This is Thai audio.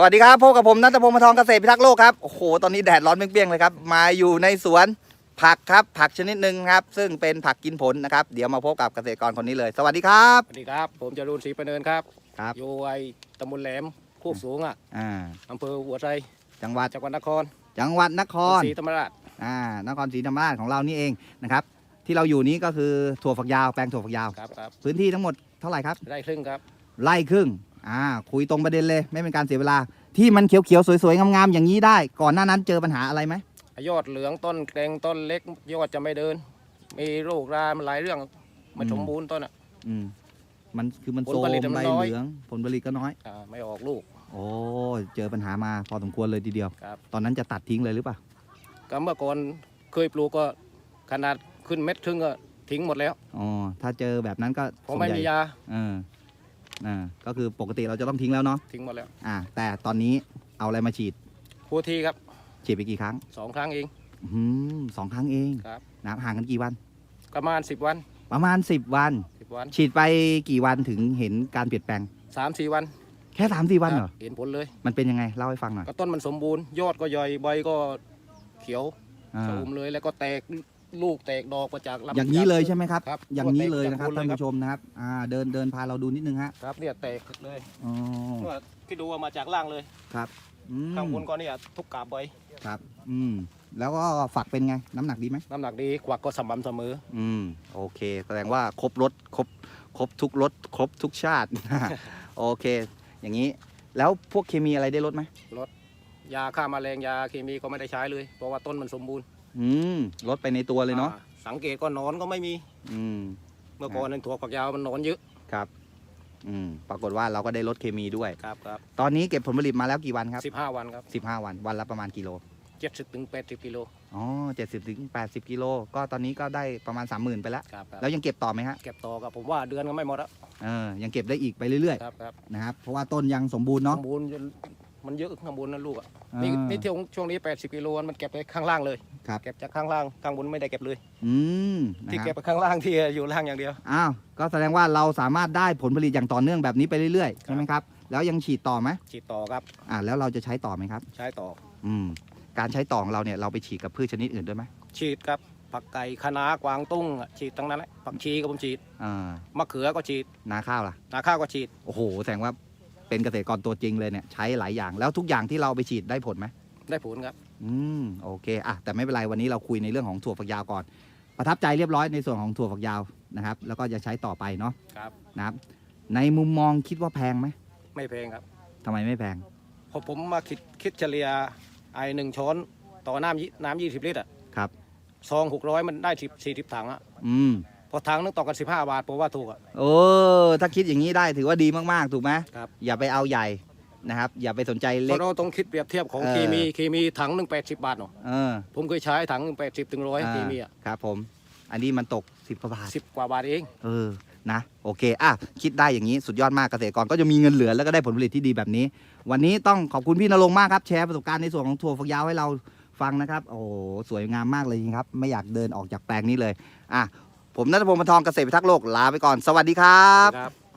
สวัสดีครับพบกับผมนัทพงศ์มาทองเกษตรพิทักษ์โลกครับโอ้โหตอนนี้แดดร้อนเปรี้ยงๆเลยครับมาอยู่ในสวนผักครับผักชนิดหนึ่งครับ ซึ่งเป็นผักกินผลนะครับ เดี๋ยวมาพบกับเกษตรกรคนนี้เลย สวัสดีครับสวัสดีครับ ผมจรูนศรีประเนินครับครับอยู่ไอตำบลแหลมโคกสูงอะอ่าอำเภอหัวไชจังหวัดจังหวัดนคร จังหวัดนครศรีธรรมราชอ่านครศรีธรรมราชของเรานี่เองนะครับ ที่เราอยู่นี้ก็คือถั่วฝักยาวแปลงถั่วฝักยาวครับครับพื้นที่ทั้งหมดเท่าไหร่ครับได้ครึ่งครับไร่ครึ่ง อ่าคุยตรงประเด็นเลย ไม่เป็นการเสียเวลา ที่มันเขียวๆสวยๆงามๆอย่างนี้ได้ ก่อนหน้านั้นเจอปัญหาอะไรไหมยอดเหลืองต้นแกรงต้นเล็กยอดจะไม่เดิน มีโรครามันหลายเรื่องไม่อืมสมบูรณ์ต้นอะอืมมันคือมันผลโซมผลิตมันใบน้อยเหลืองผลผลิตก็น้อยอ่าไม่ออกลูก โอ้เจอปัญหามาพอสมควรเลยทีเดียวครับตอนนั้นจะตัดทิ้งเลยหรือเปล่าก็เมื่อก่อนเคยปลูกก็ขนาดขึ้นเม็ดครึ่งก็ทิ้งหมดแล้วอ๋อถ้าเจอแบบนั้นก็เพราะไม่ส่วนมีใหญ่ยาเออ อ่าก็คือปกติเราจะต้องทิ้งแล้วเนาะทิ้งหมดแล้วอ่าแต่ตอนนี้เอาอะไรมาฉีดพูทีครับฉีดไปกี่ครั้งสองครั้งเอง อืมสองครั้งเองครับน้ำห่างกันกี่วัน ประมาณสิบวันประมาณ 10 วัน สิบวันฉีดไปกี่วันถึงเห็นการเปลี่ยนแปลง สามสี่วันแค่สามสี่วันเหรอ เห็นผลเลย มันเป็นยังไง เล่าให้ฟังหน่อยก็ต้นมันสมบูรณ์ ยอดก็ใหญ่ใบก็เขียวอ่าสูมเลยแล้วก็แตก ลูกแตกดอกมาจากลำอย่างนี้เลยใช่ไหมครับ ครับอย่างนี้เลยนะครับแตกท่านจากผู้ชมนะครับอ่าเดินเดินพาเราดูนิดนึงฮะครับเนี่ยแตกเลยอ๋อว่าที่ดูว่ามาจากล่างเลยอืมข้างบนก็เนี่ยทุกกาบใบครับ อืม แล้วก็ฝักเป็นไง น้ำหนักดีไหมน้ำหนักดีกวักก็สม่ำเสมอ อืม โอเค แสดงว่าครบรถครบครบทุกรถครบทุกชาติ โอเค อย่างนี้ แล้วพวกเคมีอะไรได้ลดไหม ยาฆ่าแมลงยาเคมีก็ไม่ได้ใช้เลย เพราะว่าต้นมันสมบูรณ์ อืมลดไปในตัวเลยเนาะอ่สังเกตก็หนอนก็ไม่มี อืม เมื่อก่อนในถั่วฝักยาวมันหนอนเยอะครับ อืม ปรากฏว่าเราก็ได้ลดเคมีด้วย ครับครับตอนนี้เก็บผลผลิตมาแล้วกี่วันครับสิบห้าวันครับ15วัน วันละประมาณกิโล เจ็ดสิบถึงแปดสิบกิโลอ๋อเจ็ดสิบถึงแปดสิบกิโล ก็ตอนนี้ก็ได้ประมาณ30,000ไปแล้ว ครับครับแล้วยังเก็บต่อไหมฮะ เก็บต่อกับผมว่าเดือนก็ไม่หมดแล้วเออ ยังเก็บได้อีกไปเรื่อยครับครับๆ นะครับ เพราะว่าต้นยังสมบูรณ์สเนาะ มบูรณ์จน มันเยอะข้างบนนั่นลูกอะอ่านี่ นี่ที่ช่วงนี้ 80กิโลมันเก็บไปข้างล่างเลย ครับ เก็บจากข้างล่างข้างบนไม่ได้เก็บเลย อืมนะที่ฮะเก็บไปข้างล่างที่อยู่ล่างอย่างเดียว อ้าวก็แสดงว่าเราสามารถได้ผลผลิตอย่างต่อเนื่องแบบนี้ไปเรื่อยๆครับใช่ไหมครับ แล้วยังฉีดต่อไหมฉีดต่อครับ อ่าแล้วเราจะใช้ต่อไหมครับ ใช้ต่อ อืมการใช้ต่อของเราเนี่ยเราไปฉีดกับพืชชนิดอื่นด้วยไหมฉีดครับผักไก่คะน้ากวางตุ้งอะฉีดทั้งนั้นแหละผักชีก็ผมฉีดอ่ามะเขือก็ฉีดนาข้าวล่ะ นาข้าวก็ฉีด โอ้โห แสดงว่า เป็นเกษตรกรตัวจริงเลยเนี่ยใช้หลายอย่างแล้วทุกอย่างที่เราไปฉีดได้ผลไหมได้ผลครับ อืมโอเคอะแต่ไม่เป็นไรวันนี้เราคุยในเรื่องของถั่วฝักยาวก่อน ประทับใจเรียบร้อยในส่วนของถั่วฝักยาวนะครับ แล้วก็จะใช้ต่อไปเนาะครับนะครับ ในมุมมองคิดว่าแพงไหมไม่แพงครับทำไมไม่แพงพอผมมาคิดคิดเฉลี่ยไอหนึ่งช้อนต่อน้ำยี่น้ำยี่สิบลิตรอะครับซองหกร้อยมันได้สิบสี่สิบถังอะอืม พอถังนึงต่อกันสิบห้าบาทผมว่าถูกอะ โอ้ถ้าคิดอย่างนี้ได้ถือว่าดีมากๆ ถูกไหมครับ อย่าไปเอาใหญ่นะครับ อย่าไปสนใจเพเล็ก ราะเราต้องคิดเปรียบเทียบของเออ เคมีเคมีถังหนึ่งแปดสิบบาทเนาะเออผมเคยใช้ถังหนึ่งแปดสิบถึงร้อยเคมีอะครับผม อันนี้มันตกสิบกว่าบาท สิบกว่าบาทเอง เออ นะ โอเค อะ คิดได้อย่างนี้ สุดยอดมาก เกษตรกรก็จะมีเงินเหลือแล้วก็ได้ผลผลิตที่ดีแบบนี้ วันนี้ต้องขอบคุณพี่นรงค์มากครับ แชร์ประสบการณ์ในส่วนของถั่วฝักยาวให้เราฟังนะครับ โอ้โห สวยงามมากเลยจริงครับ ไม่อยากเดินออกจากแปลงนี้เลย อะ ผมนัทพงศ์มนทองเกษตรพิทักษ์โลกลาไปก่อนสวัสดีครับ